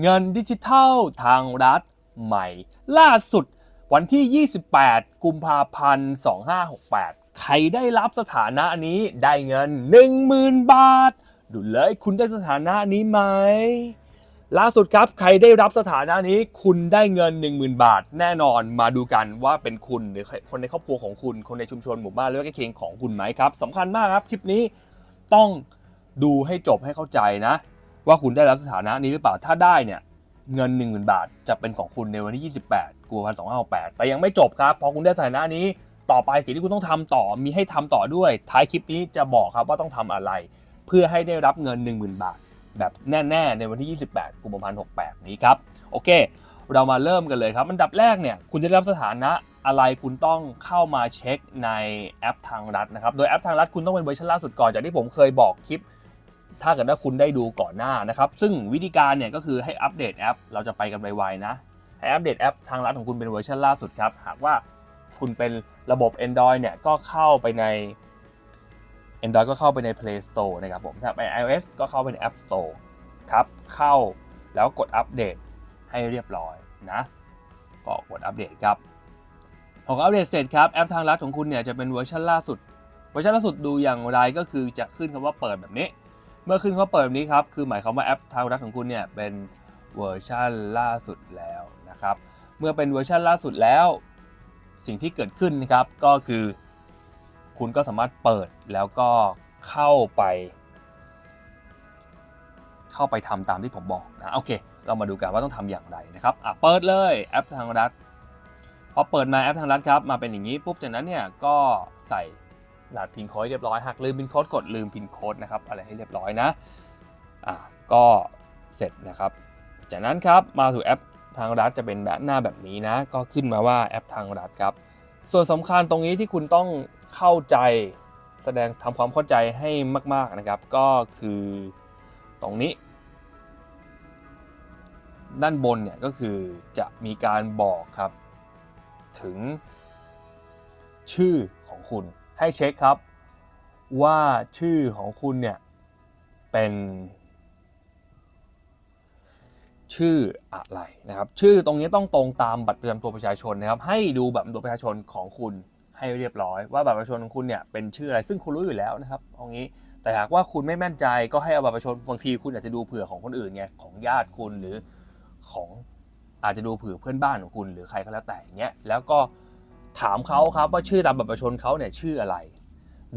เงินดิจิทัลทางรัฐใหม่ ล่าสุดวันที่ 28 กุมภาพันธ์ 2568 ใครได้รับสถานะนี้ได้เงิน 10,000 บาท ดูเลยคุณได้สถานะนี้ไหม ล่าสุดครับใครได้รับสถานะนี้คุณได้เงิน 10,000 บาท แน่นอนมาดูกันว่าเป็นคุณหรือคนในครอบครัวของคุณ คนในชุมชนหมู่บ้านหรือว่าใกล้เคียงของคุณไหมครับสำคัญมากครับคลิปนี้ต้องดูให้จบให้เข้าใจนะ ว่าคุณได้รับสถานะนี้หรือเปล่า ถ้าได้เนี่ยเงิน 10,000 บาทจะเป็นของคุณในวันที่ 28กุมภาพันธ์2568แต่ยังไม่จบครับ พอคุณได้สถานะนี้ต่อไปสิ่งที่คุณต้องทำต่อมีให้ทำต่อด้วย ท้ายคลิปนี้จะบอกครับว่าต้องทำอะไร เพื่อให้ได้รับเงิน 10,000 บาท แบบแน่ ๆ ในวันที่ 28กุมภาพันธ์68 นี้ครับโอเค เรามาเริ่มกันเลยครับอันดับแรกเนี่ยคุณจะได้รับสถานะอะไรคุณต้องเข้ามาเช็คในแอปทางรัฐนะครับโดยแอปทางรัฐคุณต้องเป็นเวอร์ชันล่าสุดก่อนจากที่ผมเคยบอกคลิป ถ้าเกิดว่าคุณได้ดูก่อนหน้านะครับ ซึ่งวิธีการเนี่ยก็คือให้อัปเดตแอป เราจะไปกันไวๆนะ ให้อัปเดตแอปทางรัฐของคุณเป็นเวอร์ชันล่าสุดครับ หากว่าคุณเป็นระบบ Android เนี่ยก็เข้าไปใน Android ก็เข้าไปใน Play Store นะครับผม ถ้าไป iOS ก็เข้าไปใน App Store ครับ เข้าแล้วกดอัปเดตให้เรียบร้อยนะ ก็กดอัปเดตครับพออัปเดตเสร็จครับ แอปทางรัฐของคุณเนี่ยจะเป็นเวอร์ชันล่าสุด เวอร์ชันล่าสุดดูอย่างไรก็คือจะขึ้นคำว่าเปิดแบบนี้ เมื่อขึ้นคำว่าเปิดแบบนี้ครับ คือหมายความว่าแอปทางรัฐของคุณเนี่ยเป็นเวอร์ชันล่าสุดแล้วนะครับ เมื่อเป็นเวอร์ชันล่าสุดแล้ว สิ่งที่เกิดขึ้นนะครับก็คือ คุณก็สามารถเปิดแล้วก็เข้าไป เข้าไปทำตามที่ผมบอกนะโอเค เรามาดูกันว่าต้องทำอย่างไรนะครับอะเปิดเลยแอปทางรัฐพอเปิดมาแอปทางรัฐครับมาเป็นอย่างนี้ปุ๊บจากนั้นเนี่ยก็ใส่ รหัสพินโค้ดเรียบร้อยหากลืมพินโค้ดกดลืมพินโค้ดนะครับอะไรให้เรียบร้อยนะอะก็เสร็จนะครับ จากนั้นครับมาสู่แอปทางรัฐจะเป็นแบบหน้าแบบนี้นะ ก็ขึ้นมาว่าแอปทางรัฐครับ ส่วนสำคัญตรงนี้ที่คุณต้องเข้าใจแสดงทำความเข้าใจให้มาก ๆนะครับ ก็คือตรงนี้ ด้านบนเนี่ยก็คือจะมีการบอกครับ ถึงชื่อของคุณ ให้เช็คครับ ว่าชื่อของคุณเนี่ยเป็น ชื่ออะไรนะครับ ชื่อตรงนี้ต้องตรงตามบัตรประจำตัวประชาชนนะครับ ให้ดูบัตรประจำตัวประชาชนของคุณให้เรียบร้อย ว่าบัตรประชาชนของคุณเนี่ยเป็นชื่ออะไรซึ่งคุณรู้อยู่แล้วนะครับเอางี้แต่หากว่าคุณไม่แม่นใจก็ให้เอาบัตรประชาชนบางทีคุณอาจจะดูเผื่อของคนอื่นไงของญาติคุณหรือของอาจจะดูเผื่อเพื่อนบ้านของคุณหรือใครก็แล้วแต่อย่างเงี้ยแล้วก็ ถามเขาครับว่าชื่อตามบัตรประชาชนเขาเนี่ยชื่ออะไร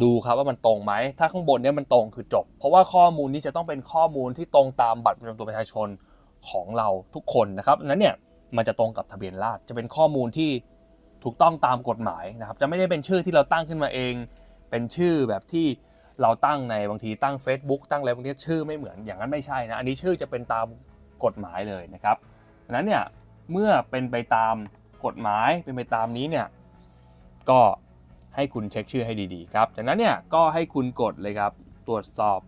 ดูครับว่ามันตรงไหม ถ้าข้างบนเนี่ยมันตรงคือจบ เพราะว่าข้อมูลนี้จะต้องเป็นข้อมูลที่ตรงตามบัตรประจำตัวประชาชนของเราทุกคนนะครับนั้นเนี่ยมันจะตรงกับทะเบียนราษฎรจะเป็นข้อมูลที่ถูกต้องตามกฎหมายนะครับ จะไม่ได้เป็นชื่อที่เราตั้งขึ้นมาเอง เป็นชื่อแบบที่เราตั้งในบางทีตั้ง Facebook ตั้งอะไรบางทีชื่อไม่เหมือนอย่างนั้นไม่ใช่นะ อันนี้ชื่อจะเป็นตามกฎหมายเลยนะครับดังนั้นเนี่ยเมื่อเป็นไปตามกฎหมายเป็นไปตามนี้เนี่ย ก็ให้คุณเช็คชื่อให้ดีๆครับจากนั้นเนี่ยก็ให้คุณกดเลยครับตรวจสอบ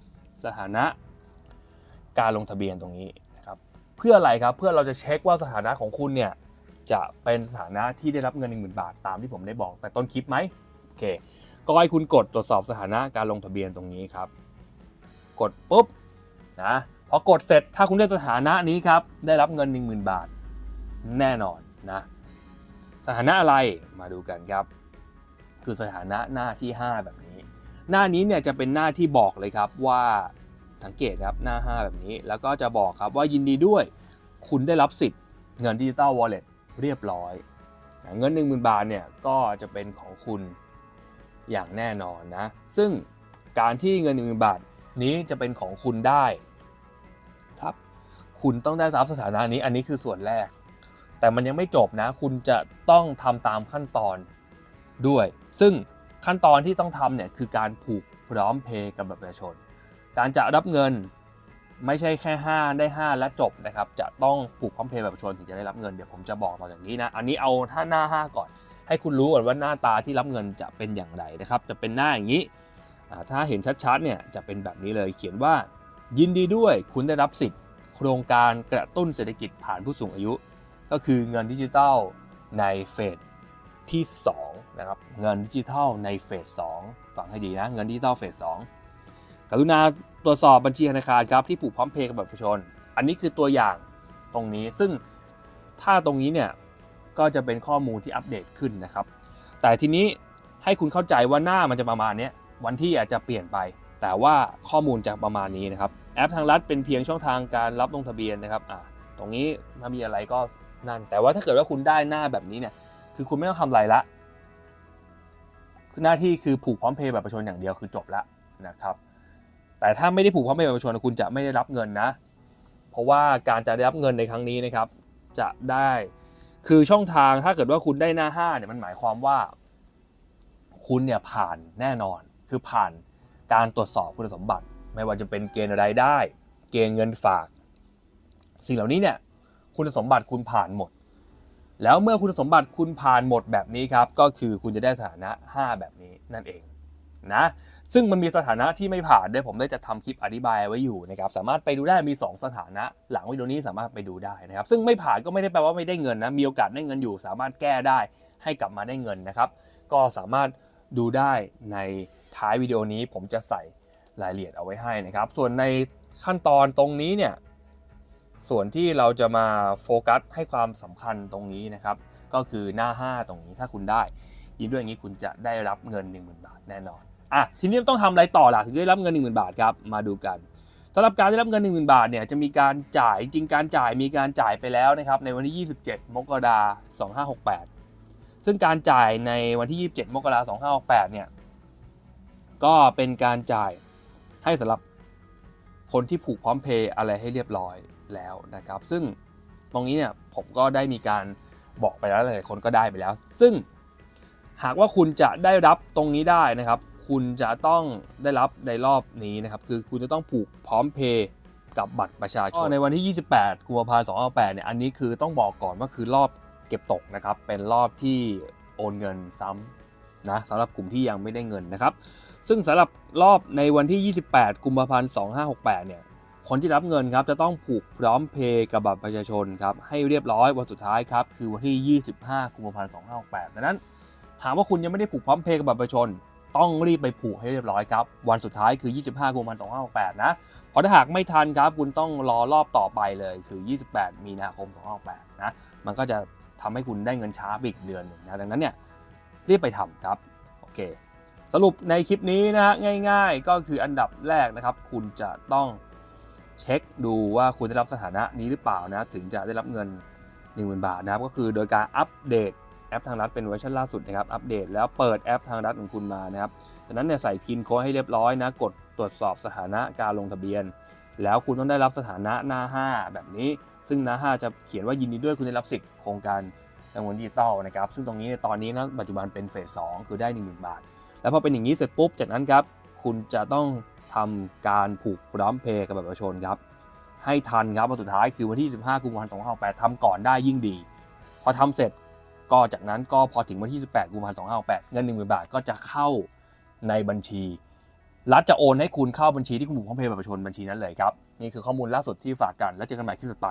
สถานะ การลงทะเบียนตรงนี้นะครับเพื่ออะไรครับเพื่อเราจะเช็คว่าสถานะของคุณเนี่ยจะเป็นสถานะที่ได้รับเงิน 1 0,000 บาทตามที่ผมได้บอก แต่ต้นคลิปไหมโอเคก็ให้คุณกดตรวจสอบสถานะการลงทะเบียนตรงนี้ครับ กดปุ๊บนะพอกดเสร็จถ้าคุณได้สถานะนี้ครับได้รับเงิน 10,000 บาท แน่นอนนะสถานะอะไรมาดูกันครับ คือสถานะหน้าที่ 5 แบบนี้ หน้านี้เนี่ยจะเป็นหน้าที่บอกเลยครับว่าสังเกตครับหน้า 5 แบบนี้ แล้วก็จะบอกครับว่ายินดีด้วย คุณได้รับสิทธิ์เงินดิจิตอลวอลเล็ตเรียบร้อย เงิน 10,000 บาทเนี่ยก็จะเป็นของคุณอย่างแน่นอนนะ ซึ่งการที่เงิน10,000 บาทนี้จะเป็นของคุณได้ครับคุณต้องได้รับสถานะนี้อันนี้คือส่วนแรก แต่มันยังไม่จบนะ คุณจะต้องทำตามขั้นตอน ด้วย ซึ่งขั้นตอนที่ต้องทำเนี่ยคือการผูกพร้อมเพย์กับบัตรประชาชน การจะรับเงินไม่ใช่แค่ 5 ได้ 5 และจบนะครับ จะต้องผูกพร้อมเพย์แบบประชาชนถึงจะได้รับเงิน เดี๋ยวผมจะบอกต่อจากนี้นะ อันนี้เอาถ้าหน้า 5 ก่อน ให้คุณรู้ก่อนว่าหน้าตาที่รับเงินจะเป็นอย่างไรนะครับ จะเป็นหน้าอย่างนี้ ถ้าเห็นชัดๆ เนี่ยจะเป็นแบบนี้เลย เขียนว่า ยินดีด้วย คุณได้รับสิทธิ์ โครงการกระตุ้นเศรษฐกิจผ่านผู้สูงอายุ ก็คือเงินดิจิทัลในเฟสที่ 2 นะครับเงินดิจิทัลในเฟส2ฟังให้ดีนะเงินดิจิทัลเฟส2กรุณาตรวจสอบบัญชีธนาคารครับที่ผูกพร้อมเพย์กับบัตรประชาชน อันนี้คือตัวอย่างตรงนี้ซึ่งถ้าตรงนี้เนี่ยก็จะเป็นข้อมูลที่อัปเดตขึ้นนะครับ แต่ทีนี้ให้คุณเข้าใจว่าหน้ามันจะประมาณนี้วันที่อาจจะเปลี่ยนไป แต่ว่าข้อมูลจะประมาณนี้นะครับแอปทางรัฐเป็นเพียงช่องทางการรับลงทะเบียนนะครับอ่าตรงนี้ถ้ามีอะไรก็นั่น แต่ว่าถ้าเกิดว่าคุณได้หน้าแบบนี้เนี่ยคือคุณไม่ต้องทำอะไรละ หน้าที่คือผูกพร้อมเพย์แบบประชาชนอย่างเดียวคือจบละนะครับ แต่ถ้าไม่ได้ผูกพร้อมเพย์แบบประชาชนคุณจะไม่ได้รับเงินนะ เพราะว่าการจะได้รับเงินในครั้งนี้นะครับ จะได้คือช่องทางถ้าเกิดว่าคุณได้หน้าห้าเนี่ยมันหมายความว่า คุณเนี่ยผ่านแน่นอน คือผ่านการตรวจสอบคุณสมบัติ ไม่ว่าจะเป็นเกณฑ์รายได้ เกณฑ์เงินฝาก สิ่งเหล่านี้เนี่ยคุณสมบัติคุณผ่านหมด แล้วเมื่อคุณสมบัติคุณผ่านหมดแบบนี้ครับ ก็คือคุณจะได้สถานะ 5 แบบนี้นั่นเองนะซึ่งมันมีสถานะที่ไม่ผ่านด้วยผมได้จะทำคลิปอธิบายไว้อยู่นะครับสามารถไปดูได้มี 2 สถานะ หลังวิดีโอนี้สามารถไปดูได้นะครับ ซึ่งไม่ผ่านก็ไม่ได้แปลว่าไม่ได้เงินนะมีโอกาสได้เงินอยู่ สามารถแก้ได้ให้กลับมาได้เงินนะครับ ก็สามารถดูได้ในท้ายวิดีโอนี้ผมจะใส่รายละเอียดเอาไว้ให้นะครับ ส่วนในขั้นตอนตรงนี้เนี่ย ส่วนที่เราจะมาโฟกัสให้ความสำคัญตรงนี้นะครับ ก็คือหน้า 5 ตรงนี้ถ้าคุณได้ยินด้วยอย่างนี้คุณจะได้รับเงิน 10,000 บาทแน่นอนอะทีนี้ต้องทำอะไรต่อล่ะถึงจะได้รับเงิน 10,000 บาทครับมาดูกันสำหรับการได้รับเงิน 10,000 บาทเนี่ยจะมีการจ่ายจริงการจ่ายมีการจ่ายไปแล้วนะครับในวันที่ 27 มกราคม 2568 ซึ่งการจ่ายในวันที่ 27 มกราคม 2568 เนี่ยก็เป็นการจ่ายให้สำหรับคนที่ผูกพร้อมเพย์อะไรให้เรียบร้อย แล้วนะครับ ซึ่งตรงนี้เนี่ยผมก็ได้มีการบอกไปแล้วหลายๆคนก็ได้ไปแล้ว ซึ่งหากว่าคุณจะได้รับตรงนี้ได้นะครับ คุณจะต้องได้รับในรอบนี้นะครับ คือคุณจะต้องผูกพร้อมเพย์กับบัตรประชาชนในวันที่ 28กุมภาพันธ์2568เนี่ยอันนี้คือต้องบอกก่อนว่าคือรอบเก็บตกนะครับ เป็นรอบที่โอนเงินซ้ำนะสำหรับกลุ่มที่ยังไม่ได้เงินนะครับ ซึ่งสำหรับรอบในวันที่ 28 กุมภาพันธ์ 2568 เนี่ย คนที่รับเงินครับจะต้องผูกพร้อมเพย์กับบัตรประชาชนครับให้เรียบร้อยวันสุดท้ายครับคือวันที่ 25กุมภาพันธ์2568ดังนั้น หากว่าคุณยังไม่ได้ผูกพร้อมเพย์กับบัตรประชาชน ต้องรีบไปผูกให้เรียบร้อยครับวันสุดท้ายคือ 25กุมภาพันธ์2568นะเพราะถ้าหากไม่ทันครับคุณต้องรอรอบต่อไปเลยคือ 28 มีนาคม2568นะมันก็จะทำให้คุณได้เงินช้าอีกเดือนหนึ่งนะดังนั้นเนี่ยรีบไปทำครับโอเคสรุปในคลิปนี้นะฮะง่าย ๆ ก็คืออันดับแรกนะครับ คุณจะต้อง เช็คดูว่าคุณได้รับสถานะนี้หรือเปล่านะ ถึงจะได้รับเงิน 10,000 บาทนะครับ ก็คือโดยการอัปเดตแอปทางรัฐเป็นเวอร์ชันล่าสุดนะครับ อัปเดตแล้วเปิดแอปทางรัฐของคุณมานะครับจากนั้นเนี่ยใส่พินโค้ดให้เรียบร้อยนะ กดตรวจสอบสถานะการลงทะเบียน แล้วคุณต้องได้รับสถานะหน้า 5 แบบนี้ ซึ่งหน้า 5 จะเขียนว่ายินดีด้วยคุณได้รับสิทธิ์โครงการรางวัลดิจิตอลนะครับ ซึ่งตรงนี้ในตอนนี้นะปัจจุบันเป็นเฟส2คือได้ 10,000 บาท แล้วพอเป็นอย่างนี้เสร็จปุ๊บ จากนั้นครับ คุณจะต้อง ทำการผูกพร้อมเพย์กับบัตรประชาชนครับ ให้ทันครับวันสุดท้ายคือวันที่ 15กุมภาพันธ์2568ทำก่อนได้ยิ่งดี พอทำเสร็จก็จากนั้นก็พอถึงวันที่ 18กุมภาพันธ์2568เงิน10,000 บาทก็จะเข้าในบัญชี รัฐจะโอนให้คุณเข้าบัญชีที่คุณผูกพร้อมเพย์บัตรประชาชนบัญชีนั้นเลยครับนี่คือข้อมูลล่าสุดที่ฝากกันแล้วเจอกันใหม่คลิปต่อไป